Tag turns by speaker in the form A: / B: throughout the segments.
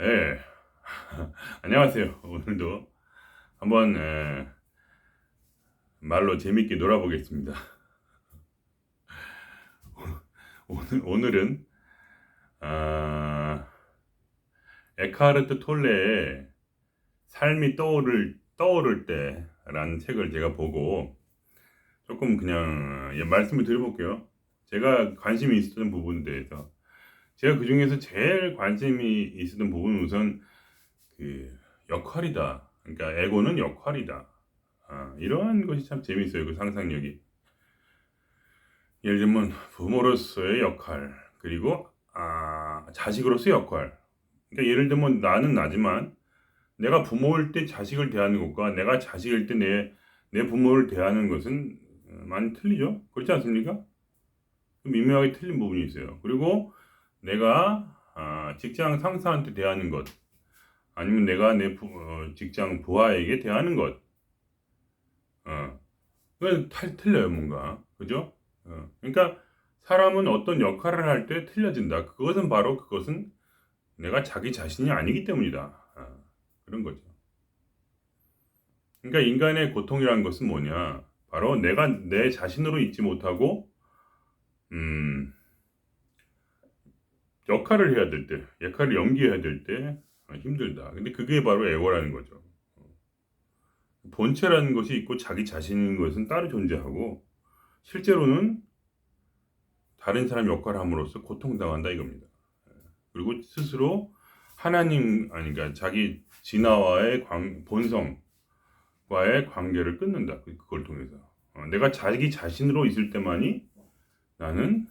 A: 예. 안녕하세요. 오늘도 한번 예, 말로 재밌게 놀아보겠습니다. 오늘 오늘은 아, 에카르트 톨레의 삶이 떠오를 떠오를 때라는 책을 제가 보고 조금 그냥 예, 말씀을 드려볼게요. 제가 관심이 있었던 부분에 대해서 제가 그 중에서 제일 관심이 있었던 부분은 우선 그 역할이다. 그러니까 에고는 역할이다. 아, 이러한 것이 참 재밌어요. 그 상상력이. 예를 들면 부모로서의 역할 그리고 아, 자식으로서의 역할. 그러니까 예를 들면 나는 나지만 내가 부모일 때 자식을 대하는 것과 내가 자식일 때 내 내 부모를 대하는 것은 많이 틀리죠. 그렇지 않습니까? 미묘하게 틀린 부분이 있어요. 그리고 내가 아, 직장 상사한테 대하는 것, 아니면 내가 내 부, 어, 직장 부하에게 대하는 것, 어, 그건 탈, 틀려요, 뭔가. 그죠? 어, 그러니까 사람은 어떤 역할을 할 때 틀려진다. 그것은 바로 그것은 내가 자기 자신이 아니기 때문이다. 어, 그런 거죠. 그러니까 인간의 고통이라는 것은 뭐냐? 바로 내가 내 자신으로 있지 못하고, 음, 역할을 해야 될 때, 역할을 연기해야 될 때 힘들다. 근데 그게 바로 애고라는 거죠. 본체라는 것이 있고 자기 자신인 것은 따로 존재하고 실제로는 다른 사람 역할을 함으로써 고통당한다 이겁니다. 그리고 스스로 하나님 아니 그러니까 자기 진화와의 관, 본성과의 관계를 끊는다. 그걸 통해서 어, 내가 자기 자신으로 있을 때만이 나는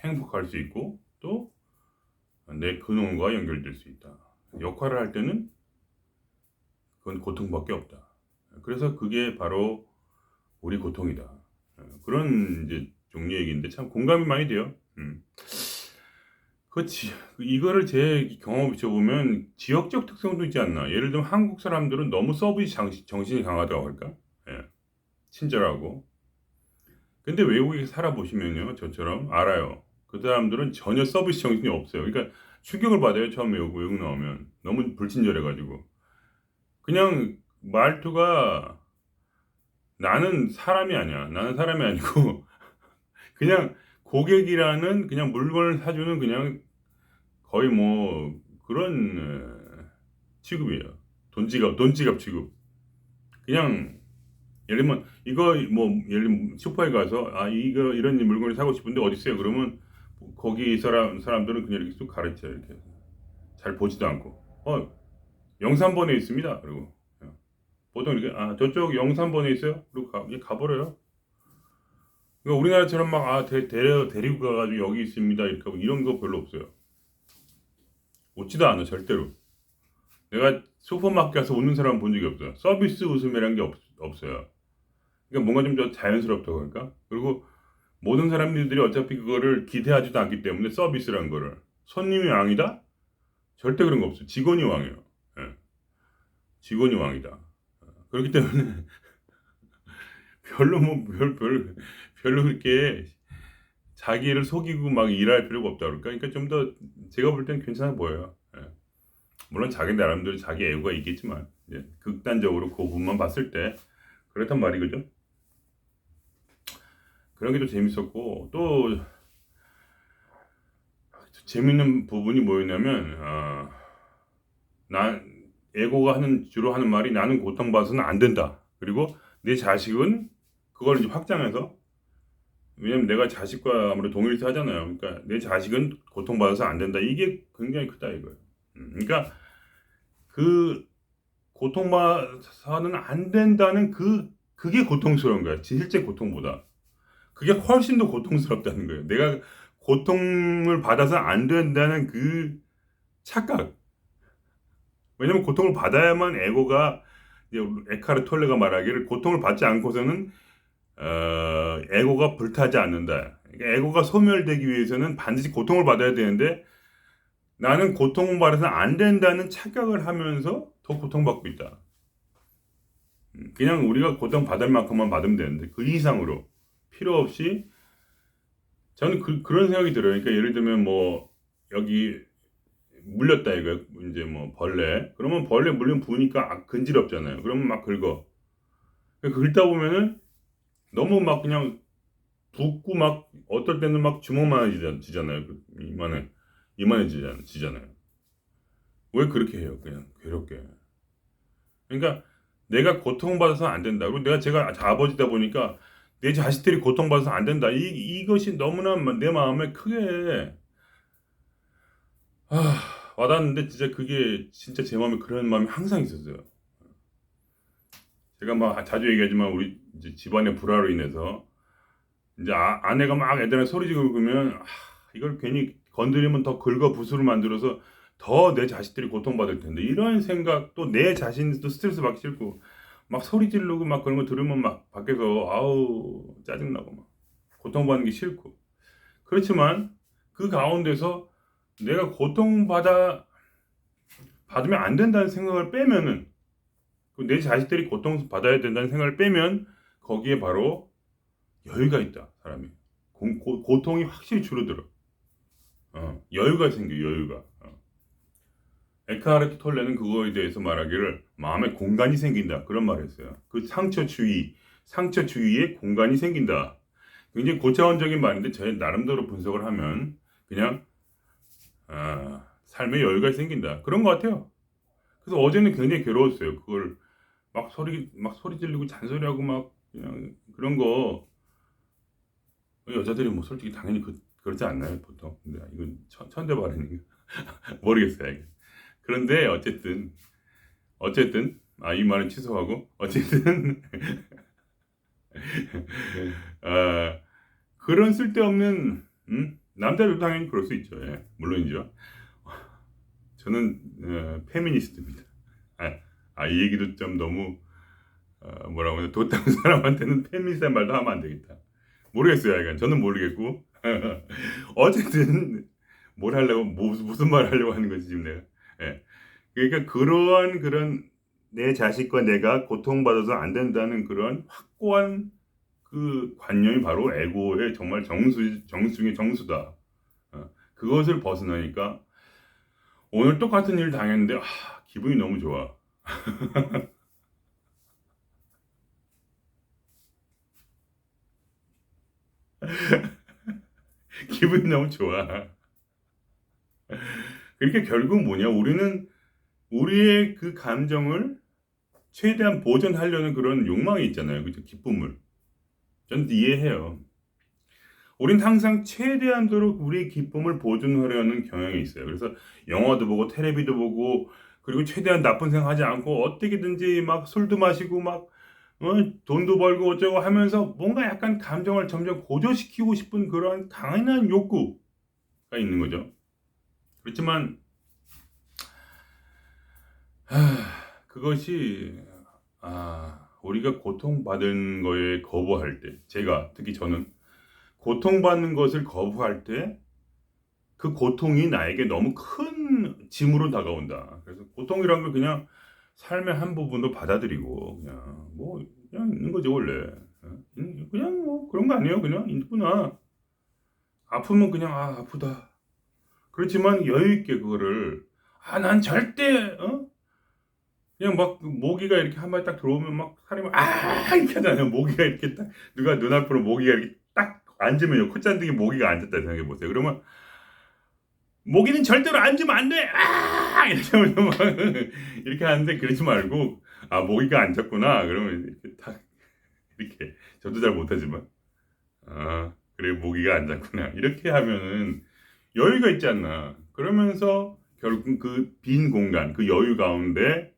A: 행복할 수 있고 또 내 근원과 연결될 수 있다. 역할을 할 때는 그건 고통밖에 없다. 그래서 그게 바로 우리 고통이다. 그런 이제 종류 얘기인데 참 공감이 많이 돼요. 음. 그렇지. 이거를 제 경험을 비춰보면 지역적 특성도 있지 않나. 예를 들면 한국 사람들은 너무 서비스 정신이 강하다고 할까? 예. 친절하고. 근데 외국에 살아보시면요. 저처럼 알아요. 그 사람들은 전혀 서비스 정신이 없어요. 그러니까 충격을 받아요. 처음에 외국, 외국 나오면. 너무 불친절해가지고. 그냥 말투가 나는 사람이 아니야. 나는 사람이 아니고 그냥 고객이라는 그냥 물건을 사주는 그냥 거의 뭐 그런 취급이에요. 돈지갑, 돈지갑 취급. 그냥 예를 들면 이거 뭐 예를 들면 슈퍼에 가서 아 이거 이런 물건을 사고 싶은데 어디 있어요? 그러면 거기 사람 사람들은 그냥 이렇게 쑥 가르쳐 이렇게 잘 보지도 않고 어 영산번에 있습니다. 그리고 보통 이렇게 아 저쪽 영산번에 있어요. 그리고 가, 가버려요. 그러니까 우리나라처럼 막아 데려 데리고 가가지고 여기 있습니다 이렇게 하고 이런 거 별로 없어요. 웃지도 않아 절대로. 내가 슈퍼마켓 가서 웃는 사람 본 적이 없어요. 서비스 웃음이라는 게 없, 없어요. 그러니까 뭔가 좀 더 자연스럽다고 할까? 그리고 모든 사람들이 어차피 그거를 기대하지도 않기 때문에 서비스란 거를 손님이 왕이다? 절대 그런 거 없어요. 직원이 왕이에요. 예. 직원이 왕이다. 그렇기 때문에 별로 뭐별 별, 별로 그렇게 자기를 속이고 막 일할 필요가 없다 그럴까? 그러니까 좀 더 제가 볼 때는 괜찮아 보여요. 예. 물론 자기 나름대로 자기 애고가 있겠지만 예. 극단적으로 그 부분만 봤을 때 그렇단 말이 그죠? 그런 게 또 재밌었고 또 재밌는 부분이 뭐였냐면 어, 난 에고가 하는 주로 하는 말이 나는 고통받아서는 안 된다. 그리고 내 자식은 그걸 이제 확장해서 왜냐면 내가 자식과 아무래도 동일시 하잖아요. 그러니까 내 자식은 고통받아서 안 된다. 이게 굉장히 크다 이거예요. 음, 그러니까 그 고통받아서는 안 된다는 그 그게 고통스러운 거야. 실제 고통보다. 그게 훨씬 더 고통스럽다는 거예요. 내가 고통을 받아서 안 된다는 그 착각. 왜냐면 고통을 받아야만 에고가 에카르 톨레가 말하기를 고통을 받지 않고서는 어, 에고가 불타지 않는다. 그러니까 에고가 소멸되기 위해서는 반드시 고통을 받아야 되는데 나는 고통을 받아서 안 된다는 착각을 하면서 더 고통받고 있다. 음, 그냥 우리가 고통 받을 만큼만 받으면 되는데 그 이상으로 필요 없이 저는 그, 그런 생각이 들어요. 그러니까 예를 들면 뭐 여기 물렸다 이거 이제 뭐 벌레. 그러면 벌레 물리면 부으니까 아, 근지럽잖아요. 그러면 막 긁어. 긁다 보면은 너무 막 그냥 붓고 막 어떨 때는 막 주먹만해지잖아요. 그 이만해. 이만해지잖아요. 왜 그렇게 해요? 그냥 괴롭게. 그러니까 내가 고통받아서 안 된다. 그리고 내가 제가 아버지다 보니까 내 자식들이 고통받아서 안 된다. 이, 이것이 너무나 내 마음에 크게 아, 와닿는데 진짜 그게 진짜 제 마음에 그런 마음이 항상 있었어요. 제가 막 자주 얘기하지만 우리 집안의 불화로 인해서 이제 아, 아내가 막 애들한테 소리 지르고 그러면 아, 이걸 괜히 건드리면 더 긁어 부수로 만들어서 더 내 자식들이 고통받을 텐데. 이런 생각 또 내 자신도 스트레스 받기 싫고 막 소리 지르고 막 그런 거 들으면 막 밖에서 아우 짜증나고 막 고통받는 게 싫고. 그렇지만 그 가운데서 내가 고통받아 받으면 안 된다는 생각을 빼면은 그내 자식들이 고통 받아야 된다는 생각을 빼면 거기에 바로 여유가 있다 사람이. 고, 고, 고통이 확실히 줄어들어. 어, 여유가 생겨 여유가. 어. 에카르트 톨레는 그거에 대해서 말하기를 마음에 공간이 생긴다 그런 말을 했어요 그 상처 주의 상처 주위에 공간이 생긴다 굉장히 고차원적인 말인데 제 나름대로 분석을 하면 그냥 아, 삶의 여유가 생긴다. 그런 것 같아요. 그래서 어제는 굉장히 괴로웠어요. 그걸 막 소리 막 소리 지르고 잔소리하고 막 그냥 그런 거 여자들이 뭐 솔직히 당연히 그, 그렇지 않나요 보통. 근데 이건 천, 천대 발언인가 모르겠어요. 이거. 그런데 어쨌든 어쨌든 아 이 말은 취소하고 어쨌든 아 그런 쓸데없는 음? 남자들도 당연히 그럴 수 있죠. 예, 물론이죠. 저는 어, 페미니스트입니다. 아, 아, 이 얘기도 좀 너무 어, 뭐라고 하냐 도땅 사람한테는 페미니스트란 말도 하면 안 되겠다. 모르겠어요. 약간 저는 모르겠고 어쨌든 뭘 하려고 뭐, 무슨 말 하려고 하는 거지 지금 내가. 예. 그러니까 그러한 그런 내 자식과 내가 고통받아서 안 된다는 그런 확고한 그 관념이 바로 에고의 정말 정수 정수의 정수다. 어, 그것을 벗어나니까 오늘 똑같은 일 당했는데 아, 기분이 너무 좋아. 기분이 너무 좋아. 그러니까 결국 뭐냐? 우리는 우리의 그 감정을 최대한 보존하려는 그런 욕망이 있잖아요. 그죠? 기쁨을. 전 이해해요. 우린 항상 최대한도로 우리의 기쁨을 보존하려는 경향이 있어요. 그래서 영화도 보고 테레비도 보고 그리고 최대한 나쁜 생각하지 않고 어떻게든지 막 술도 마시고 막 어, 돈도 벌고 어쩌고 하면서 뭔가 약간 감정을 점점 고조시키고 싶은 그런 강인한 욕구가 있는 거죠. 그렇지만 하, 그것이 아 우리가 고통받은 거에 거부할 때, 제가 특히 저는 고통받는 것을 거부할 때, 그 고통이 나에게 너무 큰 짐으로 다가온다. 그래서 고통이란 걸 그냥 삶의 한 부분도 받아들이고, 그냥 뭐, 그냥 있는 거지, 원래. 그냥 뭐, 그런 거 아니에요. 그냥 있구나. 아프면 그냥, 아, 아프다. 그렇지만 여유 있게 그거를, 아, 난 절대, 어? 그냥 막 모기가 이렇게 한 마리 딱 들어오면 막 사람이 아 이렇게 하잖아요. 모기가 이렇게 딱 누가 눈앞으로 모기가 이렇게 딱 앉으면요 콧잔등에 모기가 앉았다 생각해 보세요. 그러면 모기는 절대로 앉으면 안 돼. 아 하면 막 이렇게 하는데 그러지 말고 아 모기가 앉았구나. 그러면 이렇게 딱 이렇게 저도 잘 못하지만 아 그래 모기가 앉았구나 이렇게 하면은 여유가 있지 않나. 그러면서 결국 그 빈 공간, 그 여유 가운데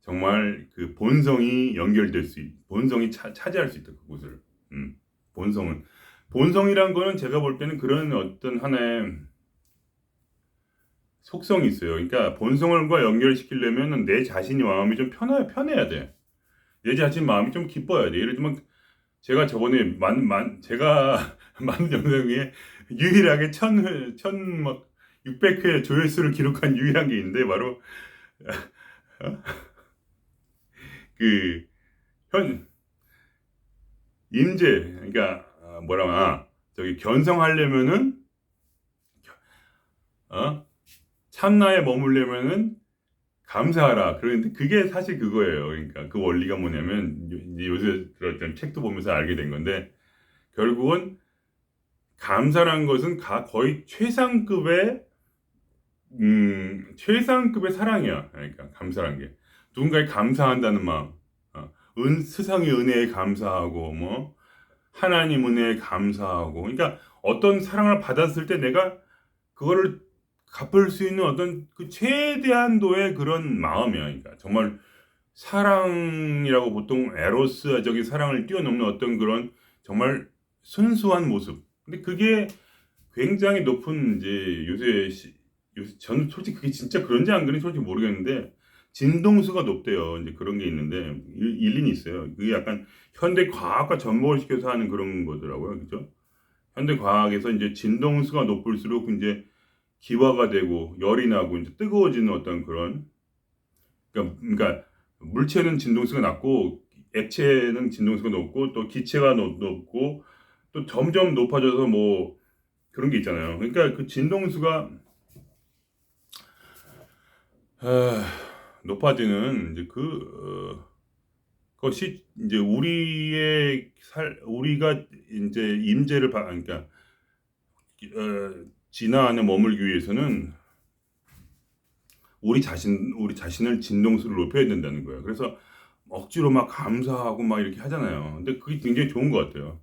A: 정말 그 본성이 연결될 수, 있, 본성이 차, 차지할 수 있다 그곳을. 음, 본성은 본성이란 거는 제가 볼 때는 그런 어떤 하나의 속성이 있어요. 그러니까 본성과 연결시키려면 내 자신이 마음이 좀 편해, 편해야 돼. 내 자신 마음이 좀 기뻐야 돼. 예를 들면 제가 저번에 만, 만, 제가 만든 영상 중에 유일하게 천, 천, 막, 600회 조회수를 기록한 유일한 게 있는데, 바로, 그, 현, 인재, 그러니까, 어, 뭐라 하나, 저기, 견성하려면은, 어? 참나에 머물려면은 감사하라. 그런데 그게 사실 그거예요. 그러니까 그 원리가 뭐냐면 요새 들었던 책도 보면서 알게 된 건데 결국은 감사란 것은 가- 거의 최상급의 음, 최상급의 사랑이야. 그러니까 감사란 게 누군가에 감사한다는 마음, 어, 은 스상의 은혜에 감사하고 뭐 하나님 은혜에 감사하고 그러니까 어떤 사랑을 받았을 때 내가 그거를 갚을 수 있는 어떤 그 최대한도의 그런 마음이야. 그러니까 정말 사랑이라고 보통 에로스적인 사랑을 뛰어넘는 어떤 그런 정말 순수한 모습. 근데 그게 굉장히 높은 이제 요새 시- 요새 저는 솔직히 그게 진짜 그런지 안 그런지 솔직히 모르겠는데 진동수가 높대요. 이제 그런 게 있는데 일- 일리는 있어요. 그게 약간 현대 과학과 접목을 시켜서 하는 그런 거더라고요. 그죠? 현대 과학에서 이제 진동수가 높을수록 이제 기화가 되고 열이 나고 이제 뜨거워지는 어떤 그런 그러니까, 그러니까 물체는 진동수가 낮고 액체는 진동수가 높고 또 기체가 높, 높고 또 점점 높아져서 뭐 그런 게 있잖아요. 그러니까 그 진동수가 아, 높아지는 이제 그 어, 것이 이제 우리의 살 우리가 이제 임재를 바 그러니까 어, 진화 안에 머물기 위해서는 우리 자신 우리 자신을 진동수를 높여야 된다는 거예요. 그래서 억지로 막 감사하고 막 이렇게 하잖아요. 근데 그게 굉장히 좋은 것 같아요.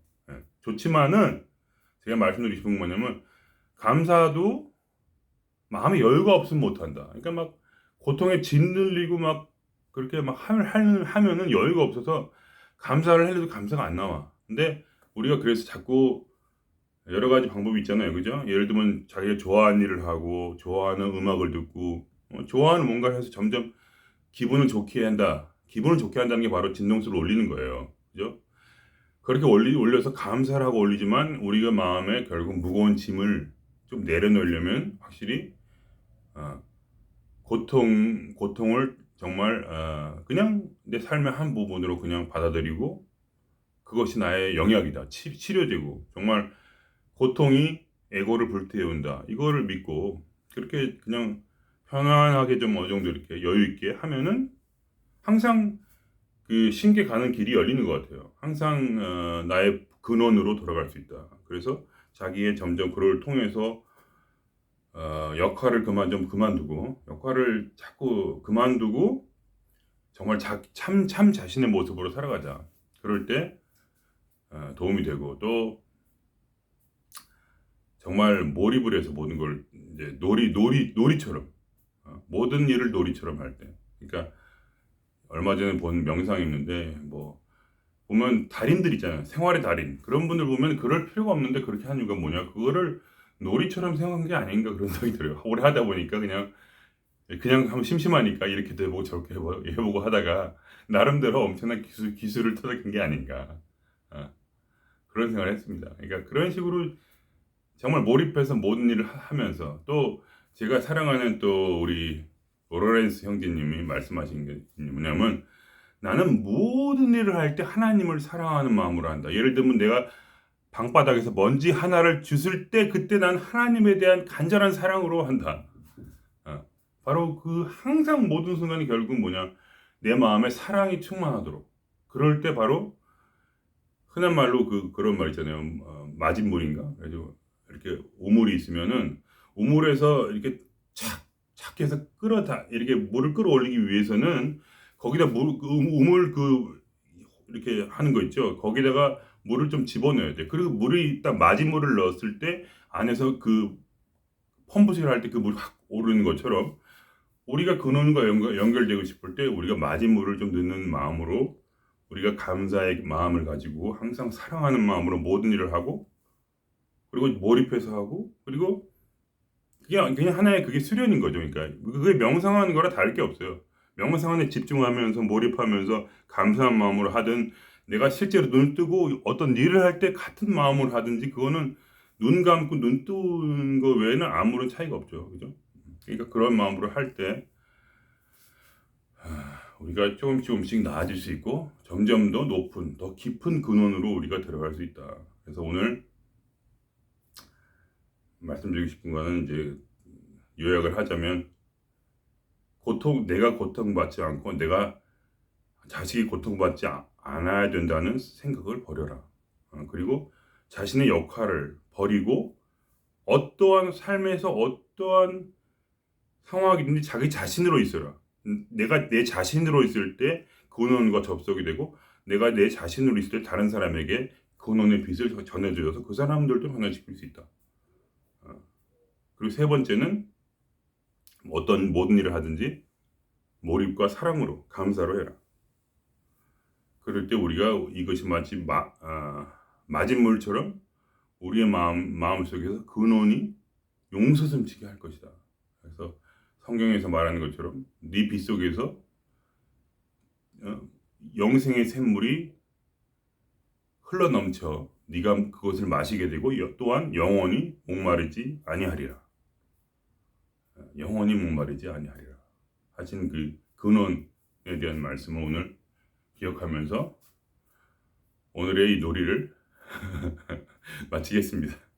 A: 예. 좋지만은 제가 말씀드리고 싶은 건 뭐냐면 감사도 마음에 여유가 없으면 못한다. 그러니까 막 고통에 짓눌리고 막 그렇게 막 하- 하- 하면은 여유가 없어서 감사를 해도 감사가 안 나와. 근데 우리가 그래서 자꾸 여러 가지 방법이 있잖아요. 그죠? 예를 들면 자기가 좋아하는 일을 하고 좋아하는 음악을 듣고 어, 좋아하는 뭔가를 해서 점점 기분을 좋게 한다. 기분을 좋게 한다는 게 바로 진동수를 올리는 거예요. 그죠? 그렇게 올리, 올려서 감사를 하고 올리지만 우리가 마음에 결국 무거운 짐을 좀 내려놓으려면 확실히 어, 고통, 고통을 정말 어, 그냥 내 삶의 한 부분으로 그냥 받아들이고 그것이 나의 영역이다. 치, 치료되고 정말 고통이 에고를 불태운다. 이거를 믿고 그렇게 그냥 편안하게 좀 어느 정도 이렇게 여유 있게 하면은 항상 그 신께 가는 길이 열리는 것 같아요. 항상 어, 나의 근원으로 돌아갈 수 있다. 그래서 자기의 점점 그를 통해서 어, 역할을 그만 좀 그만두고 역할을 자꾸 그만두고 정말 참참 자신의 모습으로 살아가자. 그럴 때 어, 도움이 되고 또 정말 몰입을 해서 모든 걸 이제 놀이 놀이 놀이처럼 어, 모든 일을 놀이처럼 할 때. 그러니까 얼마 전에 본 명상이 있는데 뭐 보면 달인들 있잖아요. 생활의 달인. 그런 분들 보면 그럴 필요가 없는데 그렇게 하는 이유가 뭐냐? 그거를 놀이처럼 생각한 게 아닌가 그런 생각이 들어요. 오래 하다 보니까 그냥 그냥 하면 심심하니까 이렇게도 해보고 저렇게 해보고, 해보고 하다가 나름대로 엄청난 기술, 기술을 터득한 게 아닌가 어, 그런 생각을 했습니다. 그러니까 그런 식으로 정말 몰입해서 모든 일을 하- 하면서 또 제가 사랑하는 또 우리 로렌스 형제님이 말씀하신 게 뭐냐면 나는 모든 일을 할 때 하나님을 사랑하는 마음으로 한다. 예를 들면 내가 방바닥에서 먼지 하나를 주술 때 그때 난 하나님에 대한 간절한 사랑으로 한다. 어, 바로 그 항상 모든 순간이 결국 뭐냐 내 마음에 사랑이 충만하도록 그럴 때 바로 흔한 말로 그 그런 말 있잖아요. 어, 맞은물인가? 그래서 이렇게 우물이 있으면은 우물에서 이렇게 착착 해서 끌어다 이렇게 물을 끌어올리기 위해서는 거기다 물그 우물 그 이렇게 하는 거 있죠. 거기다가 물을 좀 집어넣어야 돼. 그리고 물이 딱 맞은물을 넣었을 때 안에서 그 펌프식을 할 때 그 물이 확 오르는 것처럼 우리가 근원과 연결, 연결되고 싶을 때 우리가 맞은물을 좀 넣는 마음으로 우리가 감사의 마음을 가지고 항상 사랑하는 마음으로 모든 일을 하고 그리고 몰입해서 하고 그리고 그게 그냥 하나의 그게 수련인 거죠. 그러니까 그게 명상하는 거랑 다를 게 없어요. 명상에 집중하면서 몰입하면서 감사한 마음으로 하든 내가 실제로 눈을 뜨고 어떤 일을 할 때 같은 마음으로 하든지 그거는 눈 감고 눈 뜨는 거 외에는 아무런 차이가 없죠. 그죠? 그러니까 그런 마음으로 할 때 우리가 조금씩 조금씩 나아질 수 있고 점점 더 높은 더 깊은 근원으로 우리가 들어갈 수 있다. 그래서 오늘 말씀드리고 싶은 거는 이제 요약을 하자면 고통 내가 고통받지 않고 내가 자식이 고통받지 아- 않아야 된다는 생각을 버려라. 어, 그리고 자신의 역할을 버리고 어떠한 삶에서 어떠한 상황이든지 자기 자신으로 있어라. 음, 내가 내 자신으로 있을 때 근원과 접속이 되고 내가 내 자신으로 있을 때 다른 사람에게 근원의 빛을 전해줘서 그 사람들도 변화시킬 수 있다. 어. 그리고 세 번째는 어떤 모든 일을 하든지 몰입과 사랑으로 감사로 해라. 그럴 때 우리가 이것이 마치 마, 아, 맞은 물처럼 우리의 마음 마음 속에서 근원이 용서섬치게 할 것이다. 그래서 성경에서 말하는 것처럼 네빗 속에서 어, 영생의 샘물이 흘러 넘쳐 네가 그것을 마시게 되고 여- 또한 영원히 목마르지 아니하리라. 어, 영원히 목마르지 아니하리라. 하신 그 근원에 대한 말씀을 오늘 기억하면서 오늘의 이 놀이를 마치겠습니다.